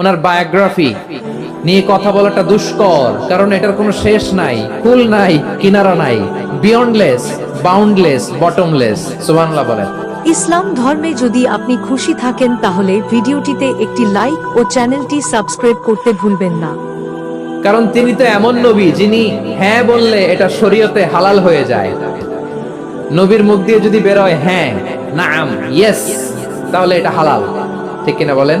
ওনার biography নিয়ে কথা বলাটা দুষ্কর কারণ এটার কোনো শেষ নাই কুল নাই কিনারা নাই বিয়ন্ডলেস বাউন্ডলেস বটমলেস সুবহানাল্লাহ বলেন। ইসলাম ধর্মে যদি আপনি খুশি থাকেন তাহলে ভিডিওটিতে একটি লাইক ও চ্যানেলটি সাবস্ক্রাইব করতে ভুলবেন না। কারণ তিনি তো এমন নবী যিনি হ্যাঁ বললে এটা শরীয়তে হালাল হয়ে যায়। নবীর মুখ দিয়ে যদি বেরোয় হ্যাঁ নাম ইয়েস তাহলে এটা হালাল। ঠিক কিনা বলেন?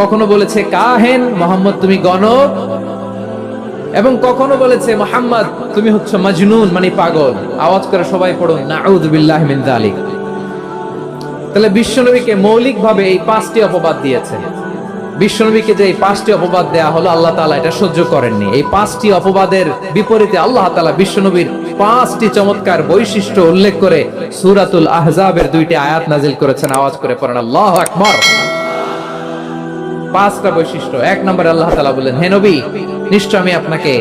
কখনো বলেছে কাহেন, মোহাম্মদ, তুমি গণক এবং কখনো বলেছে, মোহাম্মদ, তুমি হচ্ছে মজনুন মানে পাগল। আওয়াজ করে সবাই পড়ুন নাউযুবিল্লাহি মিন তাহলে বিশ্বনবীকে মৌলিকভাবে এই পাঁচটি অপবাদ দিয়েছেন। বিশ্বনবীকে যে এই পাঁচটি অপবাদ দেয়া হলো, আল্লাহ তাআলা এটা সহ্য করেননি। এই পাঁচটি অপবাদের বিপরীতে আল্লাহ তালা বিশ্বনবীর পাঁচটি চমৎকার বৈশিষ্ট্য উল্লেখ করে সুরাতুল আহজাবের দুইটি আয়াত নাজিল করেছেন। আওয়াজ করে পড়েন, আল্লাহু আকবার। পাঁচটা বৈশিষ্ট্য। এক নম্বরে আল্লাহ তাআলা বলেন হে নবী, নিশ্চয় আমি আপনাকে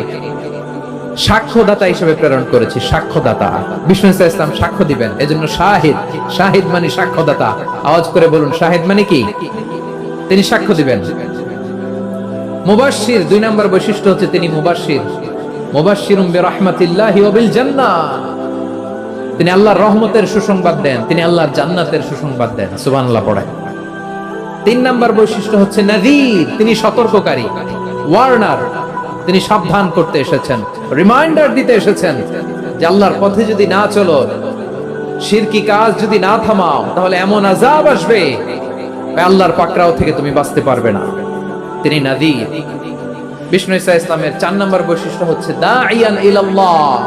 সাক্ষ্যদাতা হিসেবে প্রেরণ করেছি, সাক্ষ্যদাতা। বিষ্ণু ইসলাম সাক্ষ্য দিবেন, এজন্য শাহিদ শাহিদ মানে সাক্ষ্যদাতা। আওয়াজ করে বলুন, শাহিদ মানে কি? তিনি সাক্ষ্য দিবেন। মুবাশশির, দুই নম্বর বৈশিষ্ট্য হচ্ছে তিনি মুবাশশির। মুবাশশিরুম বিরহমাতিল্লাহি ওয়া বিল জান্নাহ তিনি আল্লাহর রহমতের সুসংবাদ দেন, তিনি আল্লাহর জান্নাতের সুসংবাদ দেন। সুবহানাল্লাহ পড়ায় তিন নাম্বার বৈশিষ্ট্য হচ্ছে নাযীর তিনি সতর্ককারী। ওয়ার্নার তিনি সাবধান করতে এসেছেন। রিমাইন্ডার দিতে এসেছেন যে আল্লাহর পথে যদি না চলো শিরকি কাজ যদি না থামাও, তাহলে এমন আযাব আসবে আল্লাহর পাকড়াও থেকে তুমি বাঁচতে পারবে না। তিনি নাযীর বিষ্ণু ইসা ইসলামের চার নম্বর বৈশিষ্ট্য হচ্ছে দাইয়ান ইলাল্লাহ।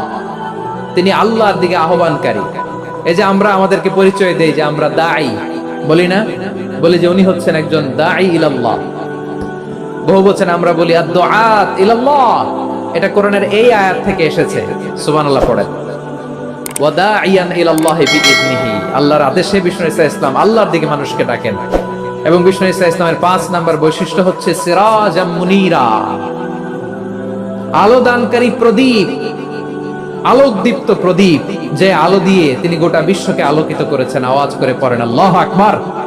তিনি আল্লাহর দিকে আহ্বানকারী। এই যে আমরা আমাদেরকে পরিচয় দেই যে আমরা দাই বলি না? বলি যে উনি হচ্ছেন একজন ইলাল্লাহ। বহু বচন আমরা বলি ইলাল্লাহ। এটা কোরআনের এই আয়াত থেকে এসেছে। সুবহানাল্লাহ আল্লাহর আদেশে বিষ্ণু ইসা ইসলাম আল্লাহর দিকে মানুষকে ডাকেন। এবং বিষ্ণু ইসা ইসলামের পাঁচ নাম্বার বৈশিষ্ট্য হচ্ছে সিরাজাম মুনীরা। আলো প্রদীপ, আলোকদীপ্ত প্রদীপ, যে আলো দিয়ে তিনি গোটা বিশ্বকে আলোকিত করেছেন। আওয়াজ করে পড়েন, আল্লাহ আকবার।